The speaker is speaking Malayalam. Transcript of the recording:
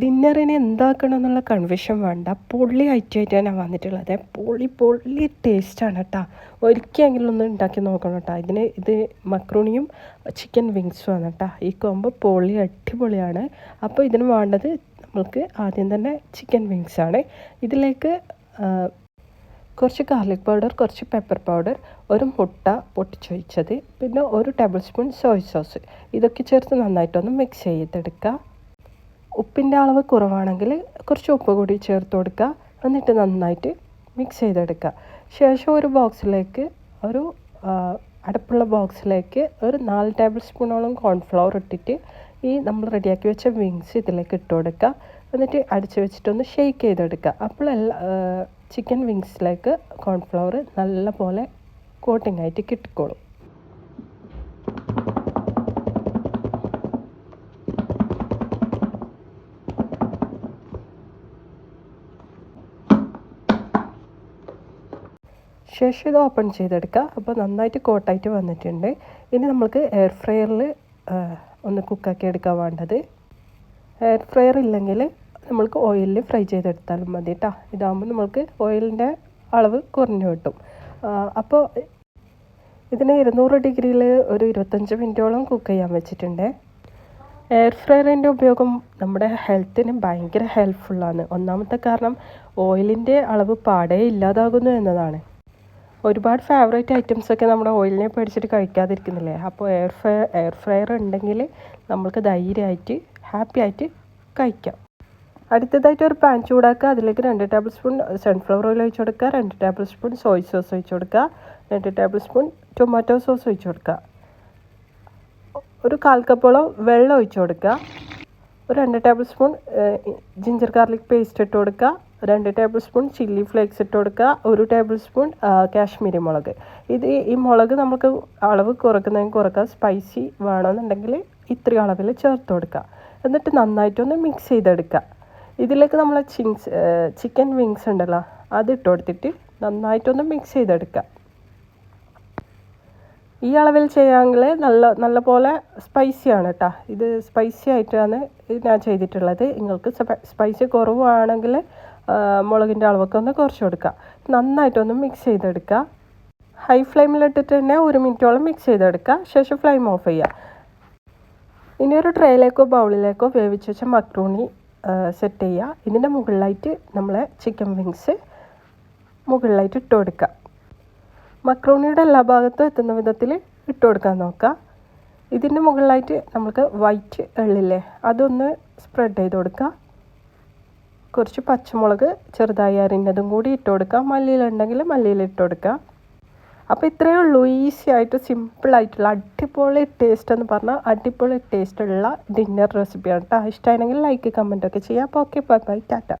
ഡിന്നറിന് എന്താക്കണം എന്നുള്ള കൺഫ്യൂഷൻ വേണ്ട. പൊള്ളി ഐറ്റമായിട്ടാണ് ഞാൻ വന്നിട്ടുള്ളത്. പൊള്ളി പൊള്ളി ടേസ്റ്റാണ് കേട്ടോ ഒരിക്കലെങ്കിലും ഒന്ന് ഉണ്ടാക്കി നോക്കണം കേട്ടോ ഇതിന് ഇത് മക്രോണിയും ചിക്കൻ വിങ്സും ആണ് കേട്ടോ ഈ കോമ്പോ പൊള്ളി അടിപൊളിയാണ്. അപ്പോൾ ഇതിന് വേണ്ടത് നമ്മൾക്ക് ആദ്യം തന്നെ ചിക്കൻ വിങ്സ് ആണ്. ഇതിലേക്ക് കുറച്ച് ഗാർലിക് പൗഡർ കുറച്ച് പെപ്പർ പൗഡർ ഒരു മുട്ട പൊട്ടിച്ചൊഴിച്ചത് പിന്നെ ഒരു ടേബിൾ സ്പൂൺ സോയ സോസ് ഇതൊക്കെ ചേർത്ത് നന്നായിട്ടൊന്ന് മിക്സ് ചെയ്തെടുക്കുക ഉപ്പിന്റെ അളവ് കുറവാണെങ്കിൽ കുറച്ച് ഉപ്പ് കൂടി ചേർത്ത് കൊടുക്കുക. എന്നിട്ട് നന്നായിട്ട് മിക്സ് ചെയ്തെടുക്കുക. ശേഷം ഒരു ബോക്സിലേക്ക് ഒരു അടുപ്പുള്ള ബോക്സിലേക്ക് ഒരു നാല് ടേബിൾ സ്പൂണോളം കോൺഫ്ലവർ ഇട്ടിട്ട് ഈ നമ്മൾ റെഡിയാക്കി വെച്ച വിങ്സ് ഇതിലേക്ക് ഇട്ട് കൊടുക്കുക. എന്നിട്ട് അടിച്ച് വെച്ചിട്ടൊന്ന് ഷെയ്ക്ക് ചെയ്തെടുക്കുക. അപ്പോൾ എല്ലാ ചിക്കൻ വിങ്സിലേക്ക് കോൺഫ്ലവർ നല്ല പോലെ കോട്ടിംഗ് ആയിട്ട് കിട്ടിക്കോളും. ശേഷം ഇത് ഓപ്പൺ ചെയ്തെടുക്കുക. അപ്പോൾ നന്നായിട്ട് കോട്ടായിട്ട് വന്നിട്ടുണ്ട്. ഇനി നമുക്ക് എയർ ഫ്രയറിൽ ഒന്ന് കുക്കാക്കി എടുക്കാൻ വേണ്ടത്. എയർ ഫ്രയർ ഇല്ലെങ്കിൽ നമ്മൾക്ക് ഓയിലിൽ ഫ്രൈ ചെയ്തെടുത്താലും മതി കേട്ടോ ഇതാകുമ്പോൾ നമ്മൾക്ക് ഓയിലിന്റെ അളവ് കുറഞ്ഞു കിട്ടും. അപ്പോൾ ഇതിന് ഇരുന്നൂറ് ഡിഗ്രിയിൽ ഒരു ഇരുപത്തഞ്ച് മിനിറ്റോളം കുക്ക് ചെയ്യാൻ വെച്ചിട്ടുണ്ട്. എയർ ഫ്രയറിന്റെ ഉപയോഗം നമ്മുടെ ഹെൽത്തിന് ഭയങ്കര ഹെൽപ്ഫുള്ളാണ് ഒന്നാമത്തെ കാരണം ഓയിലിന്റെ അളവ് പാടേ ഇല്ലാതാകുന്നു എന്നതാണ്. ഒരുപാട് ഫേവറേറ്റ് ഐറ്റംസ് ഒക്കെ നമ്മുടെ ഓയിലിനെ പേടിച്ചിട്ട് കഴിക്കാതിരിക്കുന്നില്ലേ? അപ്പോൾ എയർ ഫ്രയർ എയർ ഫ്രയർ ഉണ്ടെങ്കിൽ നമ്മൾക്ക് ധൈര്യമായിട്ട് ഹാപ്പി ആയിട്ട് കഴിക്കാം. അടുത്തതായിട്ട് ഒരു പാൻ ചൂടാക്കുക. അതിലേക്ക് രണ്ട് ടേബിൾ സ്പൂൺ സൺഫ്ലവർ ഓയിൽ ഒഴിച്ചു കൊടുക്കുക. രണ്ട് ടേബിൾ സ്പൂൺ സോയ് സോസ് ഒഴിച്ച് കൊടുക്കുക. രണ്ട് ടേബിൾ സ്പൂൺ ടൊമാറ്റോ സോസ് ഒഴിച്ചു കൊടുക്കുക. ഒരു കാൽ കപ്പോളം വെള്ളം ഒഴിച്ചു കൊടുക്കുക. ഒരു രണ്ട് tablespoon ginger garlic paste ഇട്ട് കൊടുക്കുക. രണ്ട് ടേബിൾ സ്പൂൺ ചില്ലി ഫ്ലേക്സ് ഇട്ട് കൊടുക്കുക ഒരു ടേബിൾ സ്പൂൺ കാശ്മീരി മുളക്. ഇത് ഈ മുളക് നമുക്ക് അളവ് കുറക്കുന്നതിന് കുറക്കുക സ്പൈസി വേണമെന്നുണ്ടെങ്കിൽ ഇത്ര അളവിൽ ചേർത്ത് കൊടുക്കുക. എന്നിട്ട് നന്നായിട്ടൊന്ന് മിക്സ് ചെയ്തെടുക്കുക. ഇതിലേക്ക് നമ്മൾ ചിങ്സ് ചിക്കൻ വിങ്സ് ഉണ്ടല്ലോ അത് ഇട്ട് കൊടുത്തിട്ട് നന്നായിട്ടൊന്ന് മിക്സ് ചെയ്തെടുക്കുക. ഈ അളവിൽ ചെയ്യാമെങ്കിൽ നല്ല നല്ല പോലെ സ്പൈസി ആണ് കേട്ടോ. ഇത് സ്പൈസി ആയിട്ടാണ് ഞാൻ ചെയ്തിട്ടുള്ളത്. നിങ്ങൾക്ക് സ്പൈസി കുറവാണെങ്കിൽ മുളകിന്റെ അളവൊക്കെ ഒന്ന് കുറച്ച് കൊടുക്കുക. നന്നായിട്ടൊന്ന് മിക്സ് ചെയ്തെടുക്കുക. ഹൈ ഫ്ലെയിമിലിട്ടിട്ട് തന്നെ ഒരു മിനിറ്റോളം മിക്സ് ചെയ്തെടുക്കുക. ശേഷം ഫ്ലെയിം ഓഫ് ചെയ്യുക. ഇനി ഒരു ട്രേയിലേക്കോ ബൗളിലേക്കോ വേവിച്ച് വെച്ച മക്രൂണി സെറ്റ് ചെയ്യുക. ഇതിന്റെ മുകളിലായിട്ട് നമ്മളെ ചിക്കൻ വിങ്സ് മുകളിലായിട്ട് ഇട്ട് കൊടുക്കുക. മക്രോണിയുടെ എല്ലാ ഭാഗത്തും എത്തുന്ന വിധത്തിൽ ഇട്ട് കൊടുക്കാൻ നോക്കുക. ഇതിന്റെ മുകളിലായിട്ട് നമുക്ക് വൈറ്റ് എള്ളില്ലേ അതൊന്ന് സ്പ്രെഡ് ചെയ്ത് കൊടുക്കുക. കുറച്ച് പച്ചമുളക് ചെറുതായി അരിഞ്ഞതും കൂടി ഇട്ട് കൊടുക്കുക മല്ലിയിലുണ്ടെങ്കിൽ മല്ലിയിൽ ഇട്ട് കൊടുക്കുക അപ്പോൾ ഇത്രയേ ഉള്ളൂ. ഈസി ആയിട്ട് സിമ്പിളായിട്ടുള്ള അടിപൊളി ടേസ്റ്റ് എന്ന് പറഞ്ഞാൽ അടിപൊളി ടേസ്റ്റ് ഉള്ള ഡിന്നർ റെസിപ്പിയാണ് കേട്ടോ ഇഷ്ടമായിരുന്നെങ്കിൽ ലൈക്ക് കമന്റൊക്കെ ചെയ്യാം. അപ്പോൾ ഓക്കെ ബൈ ബൈ ടാറ്റ.